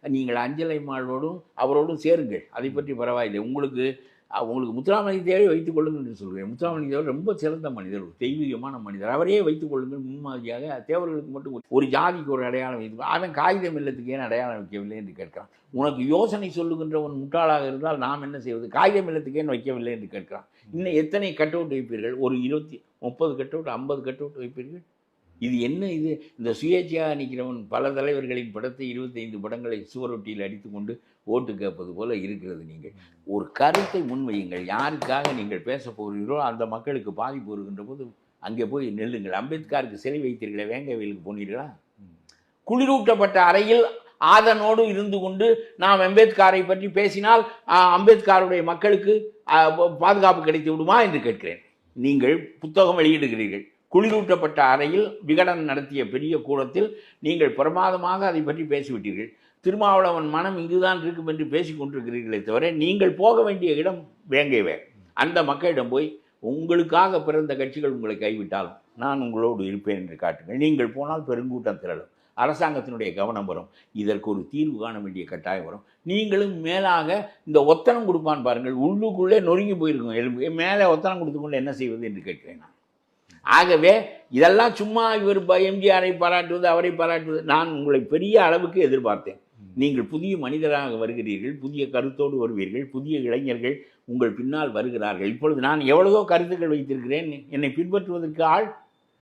நீங்கள் அஞ்சலை மாளோடும் அவரோடும் சேருங்கள். அதை பற்றி பரவாயில்லை. உங்களுக்கு உங்களுக்கு முத்துராமலிங்க தேவை வைத்துக் கொள்ளுங்கள் என்று சொல்கிறேன் முத்துராமலிங்க தேவர் ரொம்ப சிறந்த மனிதர் ஒரு தெய்வீகமான மனிதர். அவரையே வைத்துக் கொள்ளுங்கள் முன்மாதிரியாக. தேவர்களுக்கு மட்டும் ஒரு- ஒரு ஜாதிக்கு ஒரு அடையாளம் வைத்து அவன் காகிதம் இல்லத்துக்கு ஏன் அடையாளம் வைக்கவில்லை என்று கேட்கிறான். உனக்கு யோசனை சொல்லுகின்ற ஒரு முட்டாளாக இருந்தால் நாம் என்ன செய்வது? காகிதம் இல்லத்துக்கு ஏன் வைக்கவில்லை என்று கேட்கிறான். இன்னும் எத்தனை கட் அவுட் வைப்பீர்கள்? ஒரு இருபத்தி முப்பது கட் அவுட் ஐம்பது கட் அவுட் வைப்பீர்கள்? இது என்ன இது? இந்த சுயேட்சையாக நிற்கிறவன் பல தலைவர்களின் படத்தை இருபத்தைந்து படங்களை சுவரொட்டியில் அடித்துக்கொண்டு ஓட்டு கேட்பது போல இருக்கிறது நீங்கள். ஒரு கருத்தை முன்வையுங்கள். யாருக்காக நீங்கள் பேச போகிறீர்களோ அந்த மக்களுக்கு பாதிப்பு வருகின்ற போது அங்கே போய் நெல்லுங்கள். அம்பேத்கருக்கு சிலை வைத்தீர்களே வேங்கவேலுக்கு போனீர்களா? குளிரூட்டப்பட்ட அறையில் ஆதனோடு இருந்து கொண்டு நாம் அம்பேத்கரை பற்றி பேசினால் அம்பேத்காருடைய மக்களுக்கு பாதுகாப்பு கிடைத்து விடுமா என்று கேட்கிறேன். நீங்கள் புத்தகம் வெளியிடுகிறீர்கள். குளிரூட்டப்பட்ட அறையில் விகடன் நடத்திய பெரிய கூடத்தில் நீங்கள் பிரமாதமாக அதை பற்றி பேசிவிட்டீர்கள். திருமாவளவன் மனம் இங்குதான் இருக்கும் என்று பேசிக் கொண்டிருக்கிறீர்களே தவிர நீங்கள் போக வேண்டிய இடம் வேங்கைவே. அந்த மக்களிடம் போய் உங்களுக்காக பிறந்த கட்சிகள் உங்களை கைவிட்டாலும் நான் உங்களோடு இருப்பேன் என்று காட்டுங்கள். நீங்கள் போனால் பெருங்கூட்டம் திரளும். அரசாங்கத்தினுடைய கவனம் வரும். இதற்கு ஒரு தீர்வு காண வேண்டிய கட்டாயம் வரும். நீங்களும் மேலாக இந்த ஒத்தனம் கொடுப்பான் பாருங்கள். உள்ளுக்குள்ளே நொறுங்கி போயிருக்கும். எலும்பு மேலே ஒத்தனம் கொடுத்துக்கொண்டு என்ன செய்வது என்று கேட்கிறேன் நான். ஆகவே இதெல்லாம் சும்மா இவர் எம்ஜிஆரை பாராட்டுவது அவரை பாராட்டுவது நான் உங்களை பெரிய அளவுக்கு எதிர்பார்த்தேன். நீங்கள் புதிய மனிதராக வருகிறீர்கள் புதிய கருத்தோடு வருவீர்கள் புதிய இளைஞர்கள் உங்கள் பின்னால் வருகிறார்கள். இப்பொழுது நான் எவ்வளவோ கருத்துக்கள் வைத்திருக்கிறேன் என்னை பின்பற்றுவதற்கு ஆள்